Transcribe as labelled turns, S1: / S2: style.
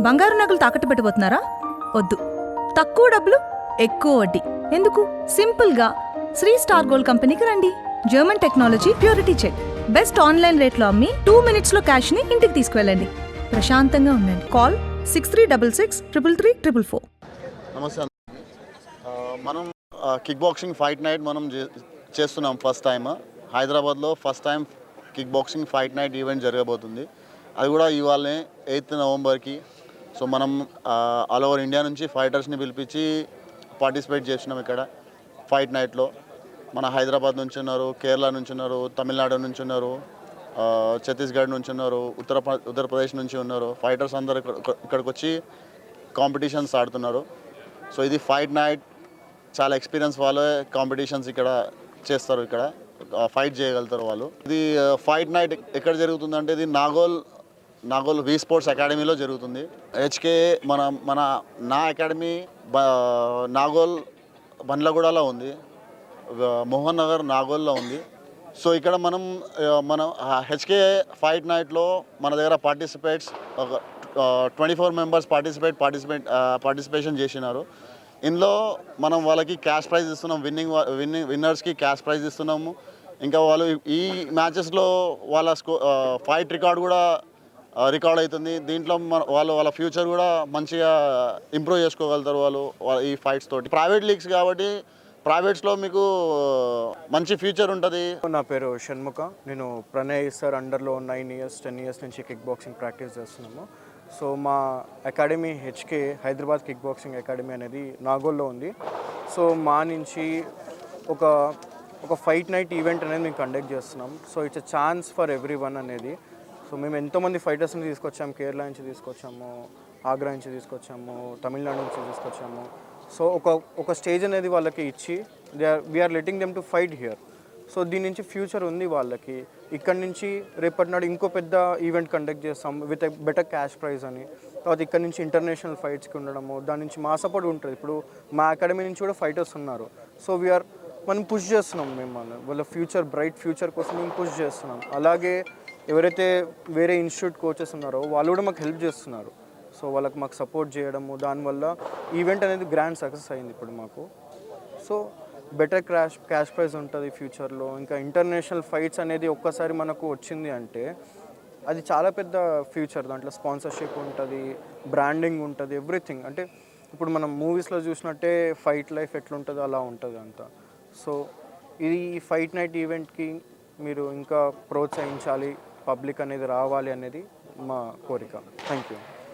S1: బంగారు నగలు తాకట్టు పెట్టబోతున్నారా వద్దు. తక్కువ డబ్బులు ఎక్కువ వడ్డీ. ఎందుకు? సింపుల్గా. శ్రీ స్టార్ గోల్డ్ కంపెనీకి రండి. German technology purity check. Best online రేట్లో అమ్మి టూ మినిట్స్లో క్యాష్ని ఇంటికి తీసుకువెళ్ళండి. ప్రశాంతంగా ఉండండి. Call six three double six triple three triple four.
S2: నమస్తే మనం కిక్ బాక్సింగ్ ఫైట్ నైట్ మనం చే- చేస్తున్నాం ఫస్ట్ టైం హైదరాబాద్లో first time kickboxing fight night event జరగబోతుంది. అది కూడా ఇవాళనే ఎయిత్ నవంబర్కి. సో మనం ఆల్ ఓవర్ ఇండియా నుంచి ఫైటర్స్ని పిలిపించి పార్టిసిపేట్ చేసినాం ఇక్కడ ఫైట్ నైట్లో. మన హైదరాబాద్ నుంచి ఉన్నారు కేరళ నుంచి ఉన్నారు తమిళనాడు నుంచి ఉన్నారు ఛత్తీస్గఢ్ నుంచి ఉన్నారు ఉత్తర ఉత్తరప్రదేశ్ నుంచి ఉన్నారు. ఫైటర్స్ అందరు ఇక్కడ- ఇక్కడికి వచ్చి కాంపిటీషన్స్ ఆడుతున్నారు. సో ఇది ఫైట్ నైట్ చాలా ఎక్స్పీరియన్స్ వాళ్ళే కాంపిటీషన్స్ ఇక్కడ చేస్తారు ఇక్కడ. ఫైట్ చేయగలుగుతారు వాళ్ళు. ఇది ఫైట్ నైట్ ఎక్కడ జరుగుతుందంటే ఇది నాగోల్ నాగోల్ వి స్పోర్ట్స్ అకాడమీలో జరుగుతుంది. హెచ్కే మన మన నా అకాడమీ బ నాగోల్ బండ్లగూడలో ఉంది. మోహన్ నగర్ నాగోల్లో ఉంది. సో ఇక్కడ మనం మనం మన హెచ్కే ఫైట్ నైట్లో మన దగ్గర పార్టిసిపేట్స్ ఒక twenty four members participate participate participation చేసినారు. ఇందులో మనం వాళ్ళకి క్యాష్ ప్రైజ్ ఇస్తున్నాం విన్నింగ్ విన్నింగ్ విన్నర్స్కి క్యాష్ ప్రైజ్ ఇస్తున్నాము. ఇంకా వాళ్ళు ఈ మ్యాచెస్లో వాళ్ళ స్కో ఫైట్ రికార్డ్ కూడా రికార్డ్ అవుతుంది దీంట్లో మన వాళ్ళు వాళ్ళ ఫ్యూచర్ కూడా మంచిగా ఇంప్రూవ్ చేసుకోగలుగుతారు వాళ్ళు వాళ్ళ ఈ ఫైట్స్ తోటి. ప్రైవేట్ లీగ్స్ కాబట్టి ప్రైవేట్స్లో మీకు మంచి ఫ్యూచర్ ఉంటుంది.
S3: నా పేరు షణ్ముఖ. నేను ప్రణయ్ సార్ అండర్లో నైన్ ఇయర్స్ టెన్ ఇయర్స్ నుంచి కిక్ బాక్సింగ్ ప్రాక్టీస్ చేస్తున్నాము. సో మా academy HK Hyderabad kick boxing academy అనేది నాగోల్లో ఉంది. సో మా నుంచి ఒక ఒక ఫైట్ నైట్ ఈవెంట్ అనేది మేము కండక్ట్ చేస్తున్నాం. So it's chance for everyone అనేది. సో మేము ఎంతోమంది ఫైటర్స్ని తీసుకొచ్చాము కేరళ నుంచి తీసుకొచ్చాము ఆగ్రా నుంచి తీసుకొచ్చాము తమిళనాడు నుంచి తీసుకొచ్చాము. సో ఒక ఒక స్టేజ్ అనేది వాళ్ళకి ఇచ్చి they are we are letting them to fight here so దీని నుంచి ఫ్యూచర్ ఉంది వాళ్ళకి. ఇక్కడ నుంచి రేపటి నాడు ఇంకో పెద్ద ఈవెంట్ కండక్ట్ చేస్తాం విత్ బెటర్ క్యాష్ ప్రైజ్ అని. తర్వాత ఇక్కడ నుంచి ఇంటర్నేషనల్ ఫైట్స్కి ఉండడము దాని నుంచి మా సపోర్ట్ ఉంటుంది. ఇప్పుడు మా అకాడమీ నుంచి కూడా ఫైటర్స్ ఉన్నారు. సో వీఆర్ మనం పుష్ చేస్తున్నాం మేము వాళ్ళ- వాళ్ళ ఫ్యూచర్ బ్రైట్ ఫ్యూచర్ కోసం మేము పుష్ చేస్తున్నాం. అలాగే ఎవరైతే వేరే ఇన్స్టిట్యూట్ కోచెస్ ఉన్నారో వాళ్ళు కూడా మాకు హెల్ప్ చేస్తున్నారు. సో వాళ్ళకి మాకు సపోర్ట్ చేయడము దానివల్ల ఈవెంట్ అనేది గ్రాండ్ సక్సెస్ అయింది ఇప్పుడు మాకు. So better crash cash prize ఉంటుంది ఫ్యూచర్లో. ఇంకా ఇంటర్నేషనల్ ఫైట్స్ అనేది ఒక్కసారి మనకు వచ్చింది అంటే అది చాలా పెద్ద ఫ్యూచర్ దాంట్లో. స్పాన్సర్షిప్ ఉంటుంది బ్రాండింగ్ ఉంటుంది ఎవ్రీథింగ్. అంటే ఇప్పుడు మనం మూవీస్లో చూసినట్టే ఫైట్ లైఫ్ ఎట్లుంటుందో అలా ఉంటుంది అంతా. సో ఇది ఈ ఫైట్ నైట్ ఈవెంట్కి మీరు ఇంకా ప్రోత్సహించాలి. పబ్లిక్ అనేది రావాలి అనేది మా కోరిక. Thank you